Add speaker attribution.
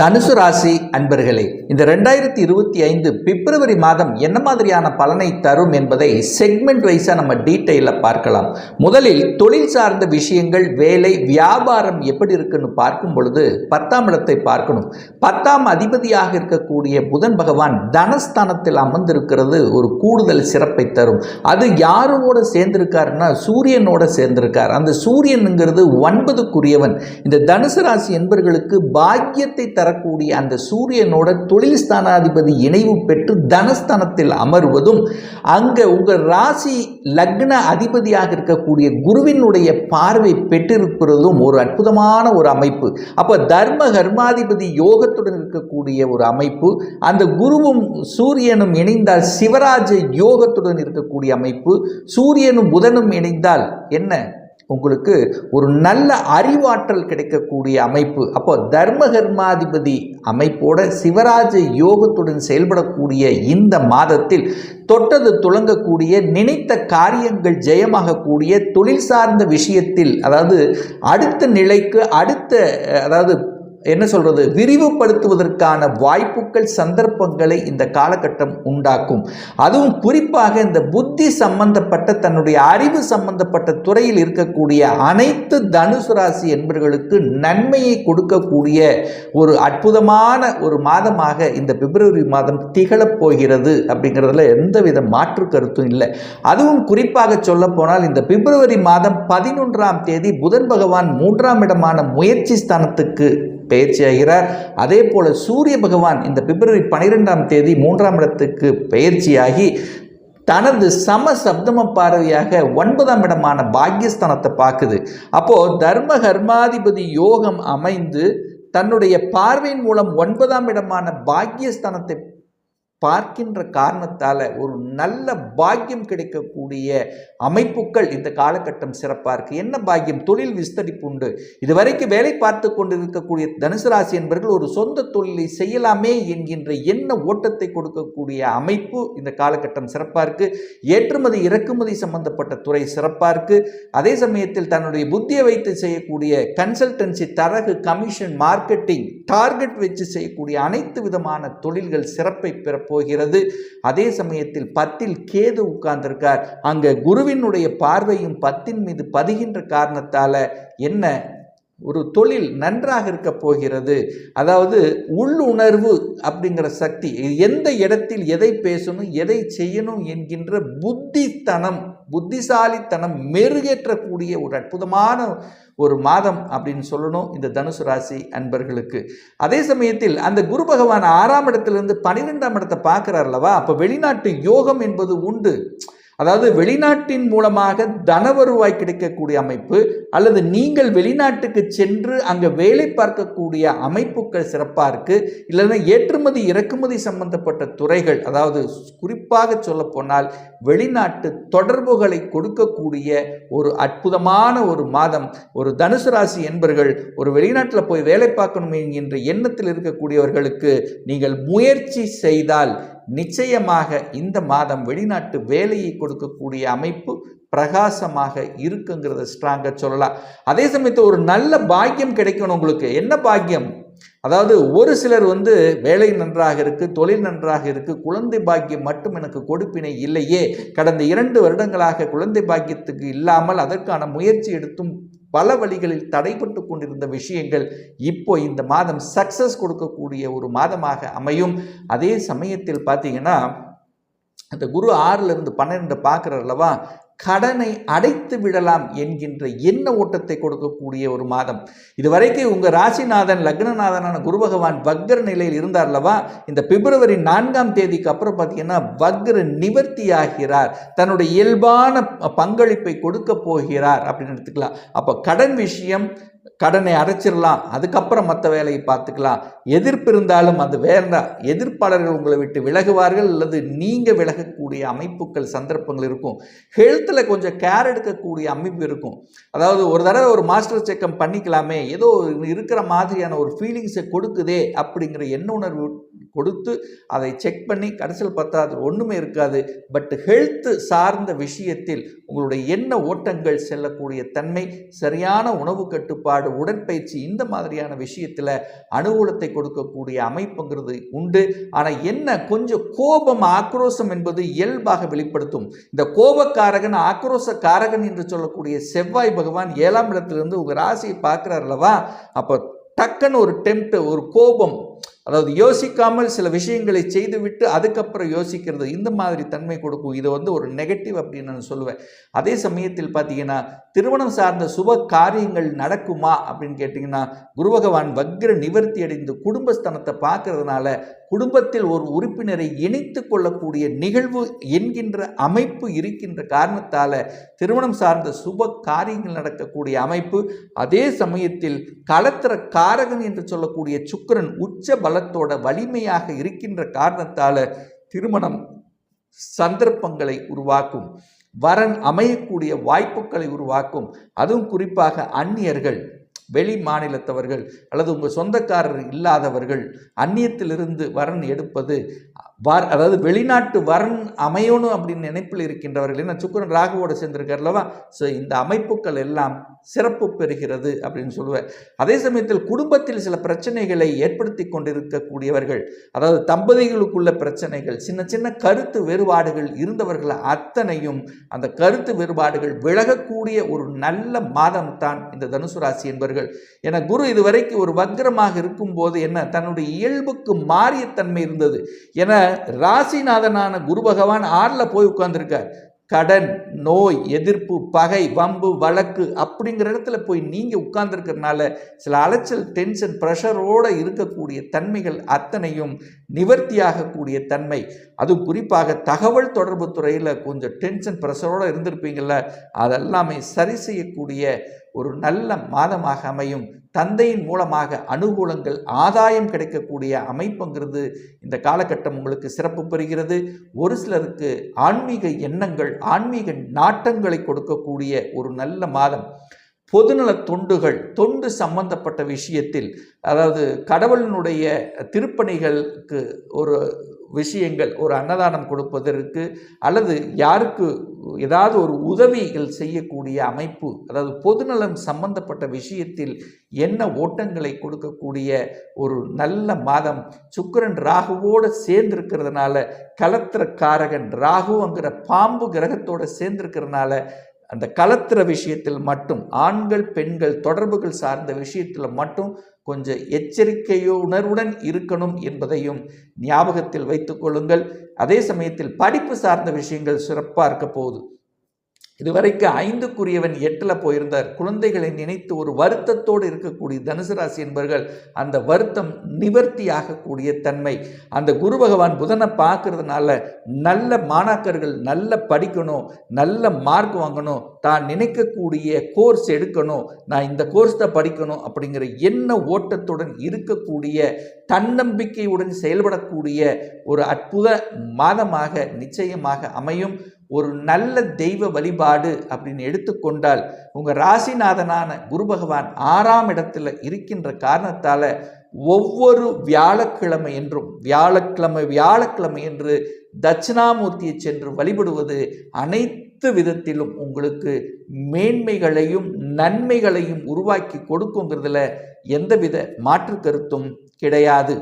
Speaker 1: தனுசு ராசி அன்பர்களே இந்த ரெண்டாயிரத்தி இருபத்தி ஐந்து பிப்ரவரி மாதம் என்ன மாதிரியான பலனை தரும் என்பதை செக்மெண்ட் வைஸாக நம்ம டீட்டெயிலில் பார்க்கலாம். முதலில் தொழில் சார்ந்த விஷயங்கள் வேலை வியாபாரம் எப்படி இருக்குன்னு பார்க்கும் பொழுது பத்தாம் இடத்தை பார்க்கணும். பத்தாம் அதிபதியாக இருக்கக்கூடிய புதன் பகவான் தனஸ்தானத்தில் அமர்ந்திருக்கிறது ஒரு கூடுதல் சிறப்பை தரும். அது யாரோட சேர்ந்திருக்காருன்னா சூரியனோட சேர்ந்திருக்கார். அந்த சூரியனுங்கிறது ஒன்பதுக்குரியவன். இந்த தனுசு ராசி என்பர்களுக்கு பாக்கியத்தை தர தரக்கூடிய அந்த சூரியனோட தொழில் ஸ்தானாதிபதி இணைவு பெற்று தனஸ்தானத்தில் அமர்வதும் அங்கே உங்கள் ராசி லக்ன அதிபதியாக இருக்கக்கூடிய குருவினுடைய பார்வை பெற்றிருப்பதும் ஒரு அற்புதமான ஒரு அமைப்பு. அப்போ தர்ம கர்மாதிபதி யோகத்துடன் இருக்கக்கூடிய ஒரு அமைப்பு. அந்த குருவும் சூரியனும் இணைந்தால் சிவராஜ யோகத்துடன் இருக்கக்கூடிய அமைப்பு. சூரியனும் புதனும் இணைந்தால் என்ன? உங்களுக்கு ஒரு நல்ல அறிவாற்றல் கிடைக்கக்கூடிய அமைப்பு. அப்போ தர்ம கர்மாதிபதி அமைப்போட சிவராஜ யோகத்துடன் செயல்படக்கூடிய இந்த மாதத்தில் தொட்டது துளங்கக்கூடிய நினைத்த காரியங்கள் ஜெயமாகக்கூடிய தொழில் சார்ந்த விஷயத்தில் அதாவது அடுத்த நிலைக்கு அடுத்த அதாவது என்ன சொல்கிறது விரிவுபடுத்துவதற்கான வாய்ப்புகள் சந்தர்ப்பங்களை இந்த காலகட்டம் உண்டாக்கும். அதுவும் குறிப்பாக இந்த புத்தி சம்பந்தப்பட்ட தன்னுடைய அறிவு சம்பந்தப்பட்ட துறையில் இருக்கக்கூடிய அனைத்து தனுசு ராசி என்பவர்களுக்கு நன்மையை கொடுக்கக்கூடிய ஒரு அற்புதமான ஒரு மாதமாக இந்த பிப்ரவரி மாதம் திகழப் போகிறது அப்படிங்கிறதுல எந்தவித மாற்று கருத்தும் இல்லை. அதுவும் குறிப்பாக சொல்ல போனால் இந்த பிப்ரவரி மாதம் பதினொன்றாம் தேதி புதன் பகவான் மூன்றாம் இடமான முயற்சி ஸ்தானத்துக்கு பயிற்சியாகிறார். அதே போல சூரிய பகவான் இந்த பிப்ரவரி பனிரெண்டாம் தேதி மூன்றாம் இடத்துக்கு பயிற்சியாகி தனது சம சப்தம பார்வையாக ஒன்பதாம் இடமான பாக்கியஸ்தானத்தை பார்க்குது. அப்போ தர்ம கர்மாதிபதி யோகம் அமைந்து தன்னுடைய பார்வையின் மூலம் ஒன்பதாம் இடமான பாக்கியஸ்தானத்தை பார்க்கின்ற காரணத்தால் ஒரு நல்ல பாக்கியம் கிடைக்கக்கூடிய அமைப்புகள் இந்த காலகட்டம் சிறப்பாக இருக்குது என்ன பாக்கியம்? தொழில் விஸ்தரிப்பு உண்டு. இதுவரைக்கும் வேலை பார்த்து கொண்டு இருக்கக்கூடிய தனுசு ராசி என்பவர்கள் ஒரு சொந்த தொழிலை செய்யலாமே என்கின்ற எண்ண ஓட்டத்தை கொடுக்கக்கூடிய அமைப்பு இந்த காலகட்டம் சிறப்பாக இருக்குது ஏற்றுமதி இறக்குமதி சம்பந்தப்பட்ட துறை சிறப்பாக இருக்குது அதே சமயத்தில் தன்னுடைய புத்தியை வைத்து செய்யக்கூடிய கன்சல்டன்சி தரகு கமிஷன் மார்க்கெட்டிங் டார்கெட் வச்சு செய்யக்கூடிய அனைத்து விதமான தொழில்கள் சிறப்பை பிறப்பு போகிறது. அதே சமயத்தில் பத்தில் கேது உட்கார்ந்திருக்கார். அங்கே குருவினுடைய பார்வையும் பத்தின் மீது பதிகின்ற காரணத்தால் என்ன ஒரு தொழில் நன்றாக இருக்க போகிறது. அதாவது உள்ளுணர்வு அப்படிங்கிற சக்தி எந்த இடத்தில் எதை பேசணும் எதை செய்யணும் என்கின்ற புத்தித்தனம் புத்திசாலித்தனம் மெருகேற்றக்கூடிய ஒரு அற்புதமான ஒரு மாதம் அப்படின்னு சொல்லணும் இந்த தனுசு ராசி அன்பர்களுக்கு. அதே சமயத்தில் அந்த குரு பகவான் ஆறாம் இடத்திலிருந்து பனிரெண்டாம் இடத்தை பார்க்குறாருலவா அப்போ வெளிநாட்டு யோகம் என்பது உண்டு. அதாவது வெளிநாட்டின் மூலமாக தன வருவாய் கிடைக்கக்கூடிய அமைப்பு அல்லது நீங்கள் வெளிநாட்டுக்கு சென்று அங்கே வேலை பார்க்கக்கூடிய அமைப்புகள் சிறப்பாக இருக்குது இல்லைன்னா ஏற்றுமதி இறக்குமதி சம்பந்தப்பட்ட துறைகள் அதாவது குறிப்பாக சொல்லப்போனால் வெளிநாட்டு தொடர்புகளை கொடுக்கக்கூடிய ஒரு அற்புதமான ஒரு மாதம். ஒரு தனுசு ராசி என்பர்கள் ஒரு வெளிநாட்டில் போய் வேலை பார்க்கணும் என்கின்ற எண்ணத்தில் இருக்கக்கூடியவர்களுக்கு நீங்கள் முயற்சி செய்தால் நிச்சயமாக இந்த மாதம் வெளிநாட்டு வேலையை கொடுக்கக்கூடிய அமைப்பு பிரகாசமாக இருக்குங்கிறத ஸ்ட்ராங்காக சொல்லலாம். அதே சமயத்தில் ஒரு நல்ல பாக்கியம் கிடைக்கணும் உங்களுக்கு. என்ன பாக்கியம்? அதாவது ஒரு சிலர் வந்து வேலை நன்றாக இருக்குது தொழில் நன்றாக இருக்குது குழந்தை பாக்கியம் மட்டும் எனக்கு கொடுப்பினை இல்லையே. கடந்த இரண்டு வருடங்களாக குழந்தை பாக்கியத்துக்கு இல்லாமல் அதற்கான முயற்சி எடுத்தும் பல வழிகளில் தடைபட்டு கொண்டிருந்த விஷயங்கள் இப்போ இந்த மாதம் சக்சஸ் கொடுக்கக்கூடிய ஒரு மாதமாக அமையும். அதே சமயத்தில் பார்த்தீங்கன்னா அந்த குரு ஆறுலேருந்து பன்னெண்டு பார்க்குறல்லவா கடனை அடைத்து விடலாம் என்கின்ற எண்ண ஓட்டத்தை கொடுக்கக்கூடிய ஒரு மாதம். இதுவரைக்கும் உங்கள் ராசிநாதன் லக்னநாதனான குரு பகவான் வக்ர நிலையில் இருந்தார்லவா? இந்த பிப்ரவரி நான்காம் தேதிக்கு அப்புறம் பார்த்தீங்கன்னா வக்ர நிவர்த்தி ஆகிறார் தன்னுடைய இயல்பான பங்களிப்பை கொடுக்க போகிறார் அப்படின்னு எடுத்துக்கலாம். அப்போ கடன் விஷயம் கடனை அடைச்சிடலாம் அதுக்கப்புறம் மற்ற வேலையை பார்த்துக்கலாம். எதிர்ப்பு இருந்தாலும் அது வேண்டாம் எதிர்ப்பாளர்கள் உங்களை விட்டு விலகுவார்கள் அல்லது நீங்கள் விலகக்கூடிய அமைப்புகள் சந்தர்ப்பங்கள் இருக்கும். ஹெல்த்தில் கொஞ்சம் கேர் எடுக்கக்கூடிய அமைப்பு இருக்கும். அதாவது ஒரு தடவை ஒரு மாஸ்டர் செக்கம் பண்ணிக்கலாமே. ஏதோ இருக்கிற மாதிரியான ஒரு ஃபீலிங்ஸை கொடுக்குதே அப்படிங்கிற எண்ண உணர்வு கொடுத்து அதை செக் பண்ணி கடைசியில் பார்த்தா அது ஒன்றுமே இருக்காது. பட் ஹெல்த்து சார்ந்த விஷயத்தில் உங்களுடைய எண்ண ஓட்டங்கள் செல்லக்கூடிய தன்மை சரியான உணவு கட்டுப்பாடு உடற்பயிற்சி இந்த மாதிரியான விஷயத்தில் அனுகூலத்தை கொடுக்கக்கூடிய அமைப்புங்கிறது உண்டு. ஆனால் என்ன? கொஞ்சம் கோபம் ஆக்ரோஷம் என்பது இயல்பாக வெளிப்படுத்தும். இந்த கோபக்காரகன் ஆக்ரோச காரகன் என்று சொல்லக்கூடிய செவ்வாய் பகவான் ஏழாம் இடத்திலிருந்து உங்கள் ராசியை பார்க்குறார் அல்லவா? அப்போ டக்குன்னு ஒரு டெம்ப்ட் ஒரு கோபம் அதாவது யோசிக்காமல் சில விஷயங்களை செய்துவிட்டு அதுக்கப்புறம் யோசிக்கிறது இந்த மாதிரி தன்மை கொடுக்கும். இது வந்து ஒரு நெகட்டிவ் அப்படின்னு நான் சொல்லுவேன். அதே சமயத்தில் பார்த்தீங்கன்னா திருமணம் சார்ந்த சுப காரியங்கள் நடக்குமா அப்படின்னு கேட்டிங்கன்னா குரு பகவான் வக்ர நிவர்த்தி அடைந்து குடும்பஸ்தானத்தை பார்க்கறதுனால குடும்பத்தில் ஒரு உறுப்பினரை இணைத்து கொள்ளக்கூடிய நிகழ்வு என்கின்ற அமைப்பு இருக்கின்ற காரணத்தால் திருமணம் சார்ந்த சுப காரியங்கள் நடக்கக்கூடிய அமைப்பு. அதே சமயத்தில் களத்திர காரகன் என்று சொல்லக்கூடிய சுக்கரன் உச்ச பலத்தோட வலிமையாக இருக்கின்ற காரணத்தால் திருமணம் சந்தர்ப்பங்களை உருவாக்கும். வரன் அமையக்கூடிய வாய்ப்புகளை உருவாக்கும். அதுவும் குறிப்பாக அந்நியர்கள். வெளி மாநிலத்தவர்கள் அல்லது உங்கள் சொந்தக்காரர் இல்லாதவர்கள் அந்நியத்திலிருந்து வரன் எடுப்பது வர் அதாவது வெளிநாட்டு வரன் அமையணும் அப்படின்னு நினைப்பில் இருக்கின்றவர்கள் என்ன சுக்கரன் ராகுவோட சேர்ந்திருக்கார் அல்லவா? ஸோ இந்த அமைப்புகள் எல்லாம் சிறப்பு பெறுகிறது அப்படின்னு சொல்லுவேன் அதே சமயத்தில் குடும்பத்தில் சில பிரச்சனைகளை ஏற்படுத்தி கொண்டிருக்கக்கூடியவர்கள் அதாவது தம்பதிகளுக்குள்ள பிரச்சனைகள் சின்ன சின்ன கருத்து வேறுபாடுகள் இருந்தவர்கள் அத்தனையும் அந்த கருத்து வேறுபாடுகள் விலகக்கூடிய ஒரு நல்ல மாதம் தான் இந்த தனுசு ராசி என்பவர்கள் என குரு இதுவரைக்கும் ஒரு வக்ரமாக இருக்கும்போது என்ன தன்னுடைய இயல்புக்கு மாறிய தன்மை இருந்தது. என ராசிநாதனான குரு பகவான் ஆறில் போய் உட்கார்ந்துருக்கார். கடன் நோய் எதிர்ப்பு பகை வம்பு வழக்கு அப்படிங்கிற இடத்துல போய் நீங்கள் உட்கார்ந்துருக்கிறதுனால சில அலைச்சல் டென்ஷன் ப்ரெஷரோடு இருக்கக்கூடிய தன்மைகள் அத்தனையும் நிவர்த்தியாகக்கூடிய தன்மை. அதுவும் குறிப்பாக தகவல் தொடர்பு துறையில் கொஞ்சம் டென்ஷன் ப்ரெஷரோடு இருந்திருப்பீங்கள அதெல்லாமே சரி செய்யக்கூடிய ஒரு நல்ல மாதமாக அமையும். தந்தையின் மூலமாக அனுகூலங்கள் ஆதாயம் கிடைக்கக்கூடிய அமைப்புங்கிறது இந்த காலகட்டம் உங்களுக்கு சிறப்பு பெறுகிறது. ஒரு சிலருக்கு ஆன்மீக எண்ணங்கள் ஆன்மீக நாட்டங்களை கொடுக்கக்கூடிய ஒரு நல்ல மாதம். பொதுநல தொண்டுகள் தொண்டு சம்பந்தப்பட்ட விஷயத்தில் அதாவது கடவுளினுடைய திருப்பணிகளுக்கு ஒரு விஷயங்கள் ஒரு அன்னதானம் கொடுப்பதற்கு அல்லது யாருக்கு ஏதாவது ஒரு உதவிகள் செய்யக்கூடிய அமைப்பு அதாவது பொதுநலம் சம்பந்தப்பட்ட விஷயத்தில் என்ன ஓட்டங்களை கொடுக்கக்கூடிய ஒரு நல்ல மாதம் சுக்கரன் ராகுவோடு சேர்ந்திருக்கிறதுனால கலத்திர காரகன் ராகுங்கிற பாம்பு கிரகத்தோடு சேர்ந்திருக்கிறதுனால அந்த கலத்துற விஷயத்தில் மட்டும் ஆண்கள் பெண்கள் தொடர்புகள் சார்ந்த விஷயத்தில் மட்டும் கொஞ்சம் எச்சரிக்கையோ உணர்வுடன் இருக்கணும் என்பதையும் ஞாபகத்தில் வைத்துக் கொள்ளுங்கள். அதே சமயத்தில் படிப்பு சார்ந்த விஷயங்கள் சிறப்பாக இருக்க போகுது. இதுவரைக்கும் ஐந்துக்குரியவன் எட்டில் போயிருந்தார். குழந்தைகளை நினைத்து ஒரு வருத்தத்தோடு இருக்கக்கூடிய தனுசு ராசி என்பவர்கள் அந்த வருத்தம் நிவர்த்தி ஆகக்கூடிய தன்மை. அந்த குரு பகவான் புதனை பார்க்கறதுனால நல்ல மாணாக்கர்கள் நல்ல படிக்கணும் நல்ல மார்க் வாங்கணும் தான் நினைக்கக்கூடிய கோர்ஸ் எடுக்கணும் நான் இந்த கோர்ஸ் தான் படிக்கணும் அப்படிங்கிற எண்ண ஓட்டத்துடன் இருக்கக்கூடிய தன்னம்பிக்கையுடன் செயல்படக்கூடிய ஒரு அற்புத மாதமாக நிச்சயமாக அமையும். ஒரு நல்ல தெய்வ வழிபாடு அப்படின்னு எடுத்துக்கொண்டால் உங்கள் ராசிநாதனான குரு பகவான் ஆறாம் இடத்துல இருக்கின்ற காரணத்தால் ஒவ்வொரு வியாழக்கிழமை என்றும் வியாழக்கிழமை வியாழக்கிழமை என்று தட்சிணாமூர்த்தியை சென்று வழிபடுவது அனைத்து விதத்திலும் உங்களுக்கு மேன்மைகளையும் நன்மைகளையும் உருவாக்கி கொடுக்குங்கிறதுல எந்தவித மாற்று கருத்தும் கிடையாது.